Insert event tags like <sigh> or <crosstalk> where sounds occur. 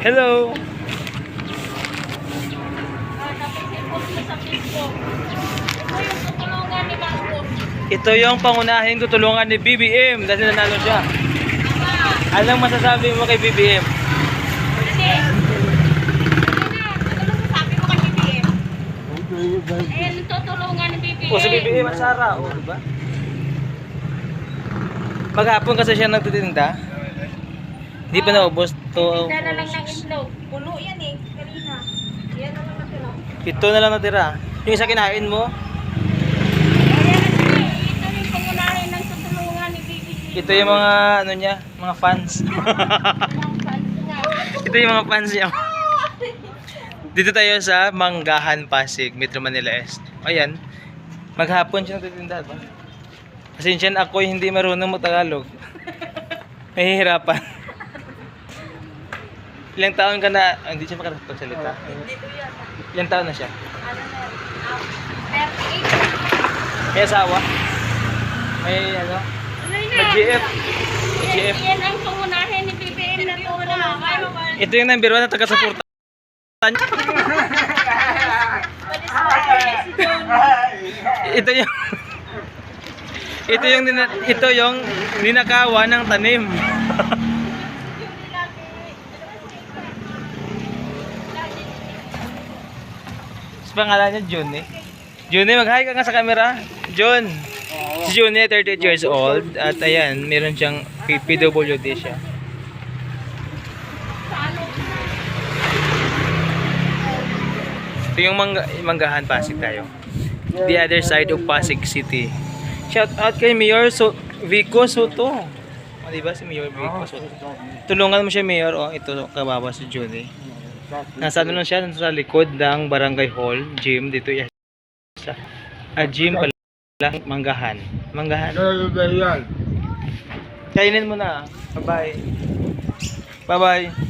Hello. Ito yung pangunahing tutulungan ni BBM dahil nanalo siya. Anong masasabi mo kay BBM? Ayan, tutulungan ni BBM. O si BBM at Sara, o diba? Maghapon kasi siya nagtitinda. Hindi pa naubos to. Tinda na lang ng itlog. Puno yan eh, kanina. Yan na lang natira. Ito na lang natira. Yung isa kinain mo, eh. Ito yung pangunahin ng tutulungan ni BBM. ito yung mga ano niya, mga fans. Ito yung mga fans niya. Dito tayo sa Manggahan, Pasig, Metro Manila Est. Ayan, maghapon siya nagtitinda ba? Kasi siya ako hindi marunong mag-Tagalog. <laughs> Mahihirapan. Ilang taon ka na, ah, hindi siya makapagsalita. Ilang taon na siya? Ano na? ah, 38. May asawa? May ano? Ano yun May? GF? Yan, GF? yan ang pangunahin ni BBM na tutulungan. Ito yung number one na taga-suporta. <laughs> ito yung ito yung ito yung ninakawa ng tanim. <laughs> Sa pangalan niya June eh. June, mag-hi ka nga sa camera. June. Si June, 38 years old. At ayan, meron siyang PWD siya. Ito yung mangga, manggahan Pasig tayo. The other side of Pasig City. Shout out kay Mayor so Vico Soto. O, diba si Mayor Vico Soto? Tulungan mo siya Mayor. O, ito kababa si Junie. Nasa ano lang siya, nasa likod ng Barangay Hall, gym dito yan. Sa ah, gym pala manggahan. Manggahan. Kainin mo na. Bye-bye. Bye-bye.